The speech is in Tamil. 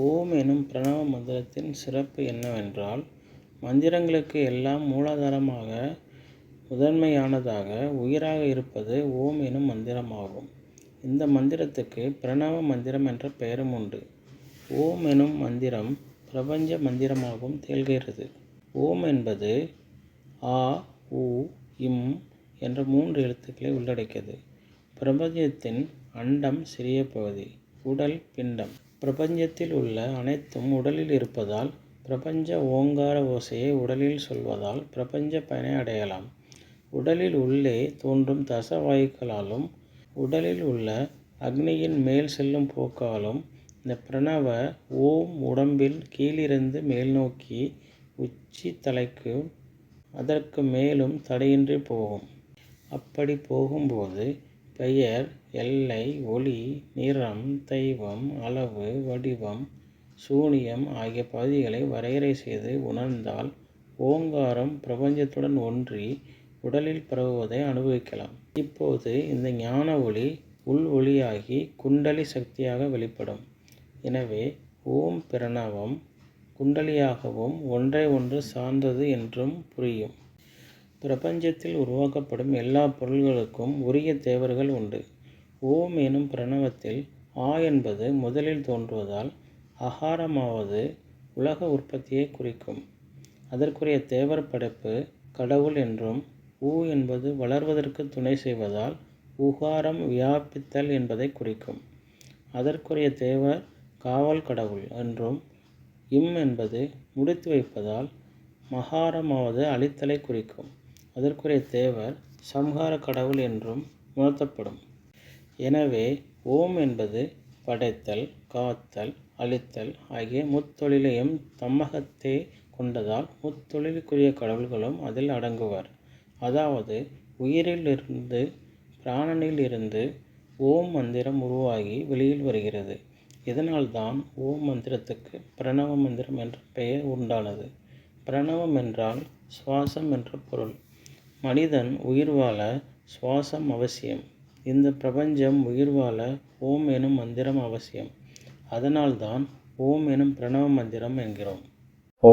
ஓம் எனும் பிரணவ மந்திரத்தின் சிறப்பு என்னவென்றால் மந்திரங்களுக்கு எல்லாம் மூலாதாரமாக முதன்மையானதாக உயிராக இருப்பது ஓம் எனும் மந்திரமாகும். இந்த மந்திரத்துக்கு பிரணவ மந்திரம் என்ற பெயரும் உண்டு. ஓம் எனும் மந்திரம் பிரபஞ்ச மந்திரமாகவும் திகழ்கிறது. ஓம் என்பது ஆ உ இம் என்ற மூன்று எழுத்துக்களை உள்ளடக்கியது. பிரபஞ்சத்தின் அண்டம் சிறிய பகுதி உடல் பிண்டம். பிரபஞ்சத்தில் உள்ள அனைத்தும் உடலில் இருப்பதால் பிரபஞ்ச ஓங்கார ஓசையை உடலில் சொல்வதால் பிரபஞ்ச பயனை அடையலாம். உடலில் உள்ளே தோன்றும் தசவாயுக்களாலும் உடலில் உள்ள அக்னியின் மேல் செல்லும் போக்காலும் இந்த பிரணவ ஓம் உடம்பில் கீழிருந்து மேல் நோக்கி உச்சி தலைக்கு அதற்கு மேலும் தடையின்றி போகும். அப்படி போகும்போது பெயர் எல்லை ஒளி நிறம் தெய்வம் அளவு வடிவம் சூனியம் ஆகிய பகுதிகளை வரையறை செய்து உணர்ந்தால் ஓங்காரம் பிரபஞ்சத்துடன் ஒன்றி உடலில் பரவுவதை அனுபவிக்கலாம். இப்போது இந்த ஞான ஒளி உள் ஒளியாகி குண்டலி சக்தியாக வெளிப்படும். எனவே ஓம் பிரணவம் குண்டலியாகவும் ஒன்றை ஒன்று சார்ந்தது என்றும் புரியும். பிரபஞ்சத்தில் உருவாக்கப்படும் எல்லா பொருள்களுக்கும் உரிய தேவர்கள் உண்டு. ஓம் எனும் பிரணவத்தில் ஆ என்பது முதலில் தோன்றுவதால் அகாரமாவது உலக உற்பத்தியை குறிக்கும். அதற்குரிய தேவர் படைப்பு கடவுள் என்றும் ஊ என்பது வளர்வதற்கு துணை செய்வதால் உகாரம் வியாபித்தல் என்பதை குறிக்கும். அதற்குரிய தேவர் காவல் கடவுள் என்றும் இம் என்பது முடித்து வைப்பதால் மகாரமாவது அழித்தலை குறிக்கும். அதற்குரிய தேவர் சம்ஹார கடவுள் என்றும் உணர்த்தப்படும். எனவே ஓம் என்பது படைத்தல் காத்தல் அழித்தல் ஆகிய முத்தொழிலையும் தம்மகத்தே கொண்டதால் முத்தொழிலுக்குரிய கடவுள்களும் அதில் அடங்குவர். அதாவது உயிரிலிருந்து பிராணனில் இருந்து ஓம் மந்திரம் உருவாகி வெளியில் வருகிறது. இதனால்தான் ஓம் மந்திரத்துக்கு பிரணவ மந்திரம் என்ற பெயர் உண்டானது. பிரணவம் என்றால் சுவாசம் என்ற பொருள். மனிதன் உயிர் வாழ சுவாசம் அவசியம். இந்த பிரபஞ்சம் உயிர் வாழ ஓம் எனும் மந்திரம் அவசியம். அதனால்தான் ஓம் எனும் பிரணவ மந்திரம் என்கிறோம். ஓ